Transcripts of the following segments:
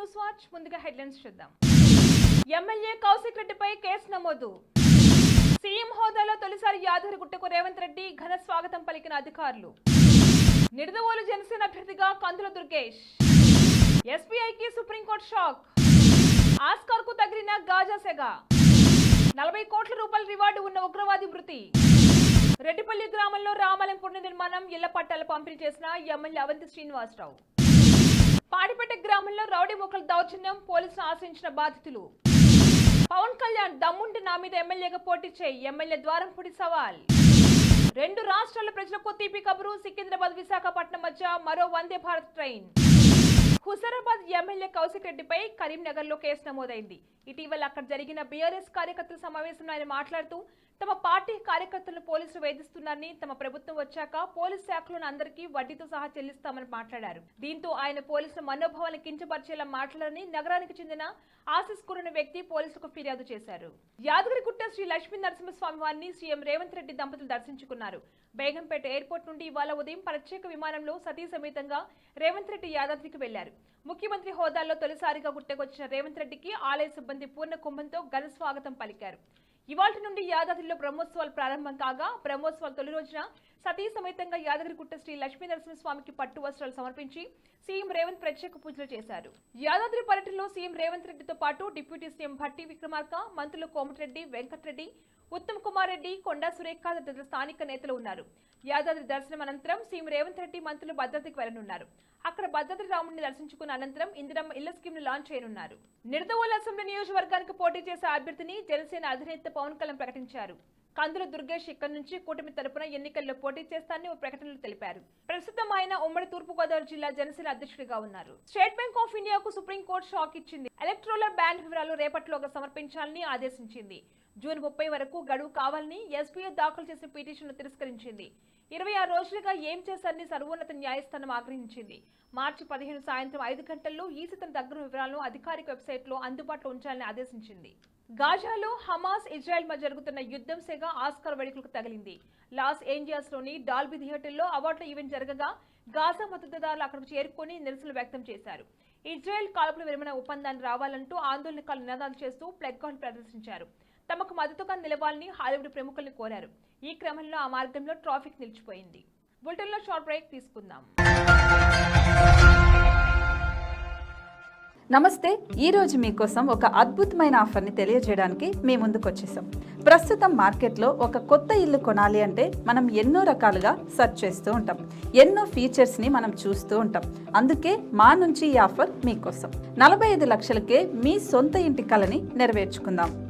News watch ముందుగా headlines చూద్దాం. MLA Kaushik రెడ్డిపై కేసు నమోదు. సీఎం హోదాలో తొలిసారి యాదగిరిగుట్టకు రేవంత్ రెడ్డి ఘన స్వాగతం పలికిన అధికారులు. నిడదవోలు జనసేన అభ్యర్థిగా కందుల దుర్గేష్. ఎస్బీఐకి సుప్రీంకోర్టు షాక్. ఆస్కార్కు తగిలిన గాజా సెగ. నలభై కోట్ల రూపాయల రివార్డు ఉన్న ఉగ్రవాది మృతి. రెడ్డిపల్లి గ్రామంలో రామాలయం పునర్నిర్మాణం ఇళ్ళ పట్టాలు పంపిణీ చేసిన ఎమ్మెల్యే అవంతి శ్రీనివాసరావు. పాడిపేట గ్రామంలో రౌడీ మొక్కల దౌర్జన్యం పోలీసులు ఆశ్రయించిన బాధితులు. పవన్ కళ్యాణ్ దమ్ముంటే నా మీద ఎమ్మెల్యేగా పోటీ చేయి. ఎమ్మెల్యే ద్వారంపూడి సవాల్. రెండు రాష్ట్రాల ప్రజలకు తీపి కబురు. సికింద్రాబాద్ విశాఖపట్నం మధ్య మరో వందే భారత్ ట్రైన్. హుసరాబాద్ ఎమ్మెల్యే కౌశిక్ రెడ్డిపై కరీంనగర్లో కేసు నమోదైంది. ఇటీవల అక్కడ జరిగిన బీఆర్ఎస్ కార్యకర్తల సమావేశంలో ఆయన మాట్లాడుతూ తమ పార్టీ కార్యకర్తలను పోలీసులు వేధిస్తున్నారని తమ ప్రభుత్వం వచ్చాక పోలీస్ శాఖలోని అందరికీ వడ్డీతో సహా చెల్లిస్తామని మాట్లాడారు. దీంతో ఆయన పోలీసుల మనోభావాన్ని కించపరిచేలా మాట్లాడారని నగరానికి చెందిన ఆశిస్ కురని వ్యక్తి పోలీసులకు ఫిర్యాదు చేశారు. యాదగిరిగుట్ట శ్రీ లక్ష్మీ నరసింహస్వామి వారిని సీఎం రేవంత్ రెడ్డి దంపతులు దర్శించుకున్నారు. బేగంపేట ఎయిర్పోర్ట్ నుండి ఇవాళ ఉదయం ప్రత్యేక విమానంలో సతీ సమేతంగా రేవంత్ రెడ్డి యాదాద్రికి వెళ్ళారు. ముఖ్యమంత్రి హోదాలో తొలిసారిగా గుట్టకొచ్చిన రేవంత్ రెడ్డికి ఆలయ సిబ్బంది పూర్ణ కుంభంతో ఘన స్వాగతం పలికారు. ఇవాళ నుండి యాదాద్రిలో బ్రహ్మోత్సవాలు ప్రారంభం కాగా బ్రహ్మోత్సవాల తొలి రోజున సతీ సమేతంగా యాదగిరిగుట్ట శ్రీ లక్ష్మీ నరసింహస్వామికి పట్టు వస్త్రాలు సమర్పించి సీఎం రేవంత్ ప్రత్యేక పూజలు చేశారు. యాదాద్రి పర్యటనలో సీఎం రేవంత్ రెడ్డితో పాటు డిప్యూటీ సీఎం భట్టి విక్రమార్క మంత్రులు కోమటిరెడ్డి వెంకటరెడ్డి ఉత్తమ్ కుమార్ రెడ్డి కొండా సురేఖ తదితర స్థానిక నేతలు ఉన్నారు. యాదాద్రి దర్శనం అనంతరం సీఎం రేవంత్ రెడ్డి మంత్రులు భద్రతకి వెళ్ళనున్నారు. అక్కడ భద్రత రాముడిని దర్శించుకున్న అనంతరం ఇందిరమ్మ ఇళ్ళ స్కీమ్ను లాంచ్ చేయనున్నారు. నిడదవోలు అసెంబ్లీ నియోజకవర్గానికి పోటీ చేసే అభ్యర్థిని జనసేన అధినేత పవన్ కళ్యాణ్ ప్రకటించారు. కందుల దుర్గేష్ ఇక్కడి నుంచి కూటమి తరపున ఎన్నికల్లో పోటీ చేస్తానని ఓ ప్రకటనలో తెలిపారు. ప్రస్తుతం ఆయన ఉమ్మడి తూర్పుగోదావరి జిల్లా జనసేన అధ్యక్షుడిగా ఉన్నారు. స్టేట్ బ్యాంక్ ఆఫ్ ఇండియాకు సుప్రీంకోర్టు షాక్ ఇచ్చింది. ఎలక్ట్రోలర్ బ్యాండ్ వివరాలు రేపటిలోగా సమర్పించాలని ఆదేశించింది. జూన్ ముప్పై వరకు గడువు కావాలని ఎస్పీఐ దాఖలు చేసిన పిటిషన్ను తిరస్కరించింది. ఇరవై ఆరు రోజులుగా ఏం చేశారని సర్వోన్నత న్యాయస్థానం ఆగ్రహించింది. మార్చి పదిహేను సాయంత్రం ఐదు గంటల్లో ఈసీ తన దగ్గర వివరాలను అధికారిక వెబ్సైట్లో అందుబాటులో ఉంచాలని ఆదేశించింది. గాజాలో హమాస్ ఇజ్రాయెల్ మధ్య జరుగుతున్న యుద్ధం సెగ ఆస్కార్ వేడుకలకు తగిలింది. లాస్ ఏంజియాస్లోని డాల్బీ థియేటర్లో అవార్డుల ఈవెంట్ జరగగా గాజా మద్దతుదారులు అక్కడికి చేరుకొని నిరసనలు వ్యక్తం చేశారు. ఇజ్రాయెల్ కాల్పుల విరమణ ఒప్పందాన్ని రావాలంటూ ఆందోళనకాలు నినాదాలు చేస్తూ ప్లగ్ ప్రదర్శించారు. తమకు మద్దతుగా నిలవాలని హాలీవుడ్ ప్రముఖులను కోరారు. ఈ క్రమంలో ఆ మార్గంలో ట్రాఫిక్ నిలిచిపోయింది. బులెటిన్లో షార్ట్ బ్రేక్ తీసుకుందాం. నమస్తే ఈరోజు మీకోసం ఒక అద్భుతమైన ఆఫర్ని తెలియజేయడానికి మీ ముందుకు వచ్చేసాం. ప్రస్తుతం మార్కెట్లో ఒక కొత్త ఇల్లు కొనాలి అంటే మనం ఎన్నో రకాలుగా సెర్చ్ చేస్తూ ఉంటాం. ఎన్నో ఫీచర్స్ని మనం చూస్తూ ఉంటాం. అందుకే మా నుంచి ఈ ఆఫర్ మీకోసం. నలభై ఐదు లక్షలకే మీ సొంత ఇంటి కలని నెరవేర్చుకుందాం.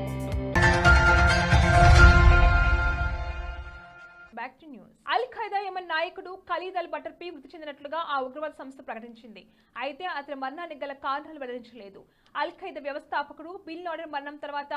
నాయకుడు ఖలీద్ అల్ బటర్పీ మృతి చెందినట్లుగా ఆ ఉగ్రవాద సంస్థ ప్రకటించింది. అయితే అతని మరణానికి గల కారణాలు వెల్లడించలేదు. అల్ ఖైదా వ్యవస్థాపకుడు బిల్ లాడెన్ మరణం తర్వాత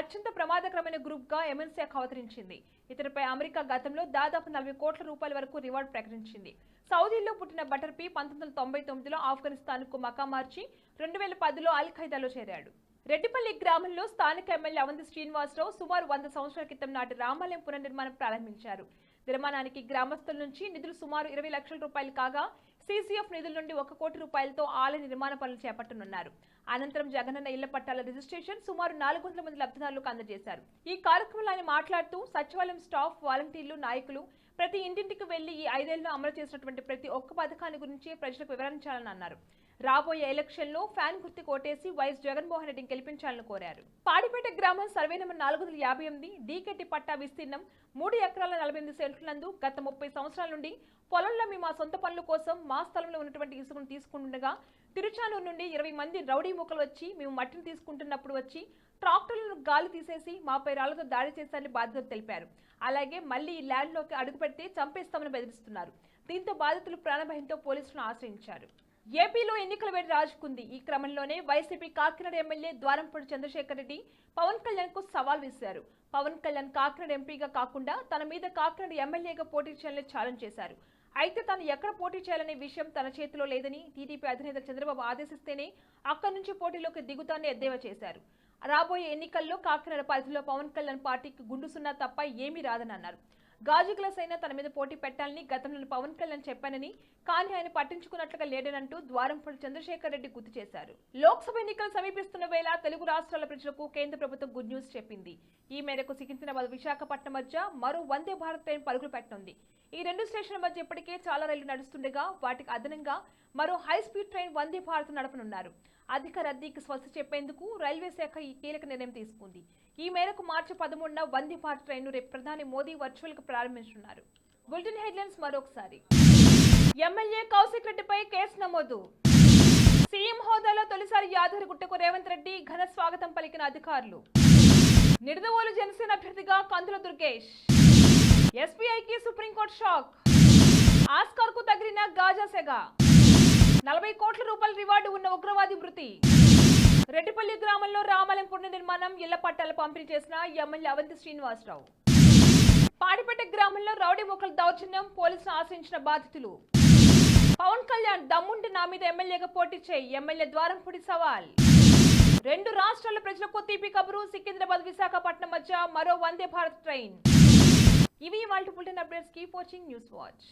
అత్యంత ప్రమాదకరమైన గ్రూప్గా యమన్ అవతరించింది. ఇతనిపై అమెరికా గతంలో దాదాపు నలభై కోట్ల రూపాయల వరకు రివార్డు ప్రకటించింది. సౌదీలో పుట్టిన బటర్పీ పంతొమ్మిది వందల తొంభై తొమ్మిదిలో ఆఫ్ఘనిస్తాన్కు మకా మార్చి రెండు వేల పదిలో అల్ ఖైదాలో చేరాడు. రెడ్డిపల్లి గ్రామంలో స్థానిక ఎమ్మెల్యే అవంతి శ్రీనివాసరావు సుమారు వంద సంవత్సరాల క్రితం నాటి రామాలయం పునర్నిర్మాణం ప్రారంభించారు. నిర్మాణానికి గ్రామస్తుల నుంచి నిధులు సుమారు ఇరవై లక్షల రూపాయలు కాగా సీసీఎఫ్ నిధుల నుండి ఒక కోటి రూపాయలతో ఆలయ నిర్మాణ పనులు చేపట్టనున్నారు. అనంతరం జగనన్న ఇళ్ళ పట్టాల రిజిస్ట్రేషన్ సుమారు నాలుగు వందల మంది లబ్ధిదారులకు అందజేశారు. ఈ కార్యక్రమంలో ఆయన మాట్లాడుతూ సచివాలయం స్టాఫ్ వాలంటీర్లు నాయకులు ప్రతి ఇంటింటికి వెళ్ళి ఈ ఐదేళ్ళలో అమలు చేసినటువంటి ప్రతి ఒక్క పథకాన్ని గురించి ప్రజలకు వివరించాలని అన్నారు. రాబోయే ఎలక్షన్లో ఫ్యాన్ గుర్తు కోటేసి వైఎస్ జగన్మోహన్ రెడ్డిని గెలిపించాలని కోరారు. పాడిపేట గ్రామం సర్వే నెంబర్ నాలుగు వందల యాభై ఎనిమిది డీకెట్టి పట్టా విస్తీర్ణం మూడు ఎకరాల నలభై ఎనిమిది సెంట్లందు గత ముప్పై సంవత్సరాల నుండి పొలంలో మేము మా సొంత పనుల కోసం మా స్థలంలో ఉన్నటువంటి ఇసుకను తీసుకుంటుండగా తిరుచానూరు నుండి ఇరవై మంది రౌడీ ముక్కలు వచ్చి మేము మట్టిని తీసుకుంటున్నప్పుడు వచ్చి ట్రాక్టర్లను గాలి తీసేసి మాపై రాళ్ళతో దాడి చేశారని బాధితులు తెలిపారు. అలాగే మళ్ళీ ఈ ల్యాండ్లోకి అడుగు పెడితే చంపేస్తామని బెదిరిస్తున్నారు. దీంతో బాధితులు ప్రాణభయంతో పోలీసులను ఆశ్రయించారు. ఏపీలో ఎన్నికల వేడి రాజుకుంది. ఈ క్రమంలోనే వైసీపీ కాకినాడ ఎమ్మెల్యే ద్వారంపూడి చంద్రశేఖర్ రెడ్డి పవన్ కళ్యాణ్కు సవాల్ విసిరారు. పవన్ కళ్యాణ్ కాకినాడ ఎంపీగా కాకుండా తన మీద కాకినాడ ఎమ్మెల్యేగా పోటీ చేయాలని ఛాలెంజ్ చేశారు. అయితే తాను ఎక్కడ పోటీ చేయాలనే విషయం తన చేతిలో లేదని టీడీపీ అధినేత చంద్రబాబు ఆదేశిస్తేనే అక్కడి నుంచి పోటీలోకి దిగుతానని ఎద్దేవా చేశారు. రాబోయే ఎన్నికల్లో కాకినాడ పరిధిలో పవన్ కళ్యాణ్ పార్టీకి గుండు సున్నా తప్ప ఏమీ రాదని అన్నారు గాజుకుల గ్లాస్ తన మీద పోటీ పెట్టాలని గతంలో పవన్ కళ్యాణ్ చెప్పానని కానీ ఆయన పట్టించుకున్నట్లుగా లేడనంటూ ద్వారంపూడి చంద్రశేఖర్ రెడ్డి గుర్తు చేశారు. లోక్సభ ఎన్నికలు సమీపిస్తున్న వేళ తెలుగు రాష్ట్రాల ప్రజలకు కేంద్ర ప్రభుత్వం గుడ్ న్యూస్ చెప్పింది. ఈ మేరకు సికింద్రాబాద్ విశాఖపట్నం మధ్య మరో వందే భారత్ ట్రైన్ పరుగులు పెట్టనుంది. ఈ రెండు స్టేషన్ల మధ్య ఇప్పటికే చాలా రైళ్ళు నడుస్తుండగా వాటికి అదనంగా మరో high speed train Vande Bharat నడపనున్నారు. అధిక రద్దీకి స్వస్తి చెప్పేందుకు రైల్వే శాఖ ఈ కీలక నిర్ణయం తీసుకుంది. ఈ మేరకు మార్చి పదమూడున వందే భారత్ ట్రైన్ను రేపు ప్రధాని మోదీ వర్చువల్గా ప్రారంభించనున్నారు. బులెటిన్ హెడ్లైన్స్ మరొకసారి. ఎమ్మెల్యే కౌశిక్ రెడ్డిపై కేసు నమోదు. సీఎం హోదాలో తొలిసారి యాదగిరిగుట్టకు రేవంత్ రెడ్డి ఘన స్వాగతం పలికిన అధికారులు. నిడదవోలు జనసేన అభ్యర్థిగా కందుల దుర్గేష్. ఎస్బీఐకి సుప్రీంకోర్టు షాక్. ఆస్కార్కు తగిలిన గాజా సెగ. నలభై కోట్ల రూపాయల రివార్డు ఉన్న ఉగ్రవాది మృతి. రెడ్డిపల్లి గ్రామంలో రామాలయం పునర్నిర్మాణం ఇళ్ళ పట్టాలు పంపిణీ చేసిన ఎమ్మెల్యే అవంతి శ్రీనివాసరావు. పాడిపేట గ్రామంలో రౌడీ మొక్కల దౌర్జన్యం పోలీసులు ఆశ్రయించిన బాధితులు. పవన్ కళ్యాణ్ దమ్ముండి నా మీద ఎమ్మెల్యేగా పోటీ చేయి ఎమ్మెల్యే ద్వారంపూడి సవాల్. రెండు రాష్ట్రాల ప్రజలకు తీపి కబురు సికింద్రాబాద్ విశాఖపట్నం మధ్య మరో వందే భారత్ ట్రైన్. ఇవి వాళ్ళ bulletin updates keep watching news watch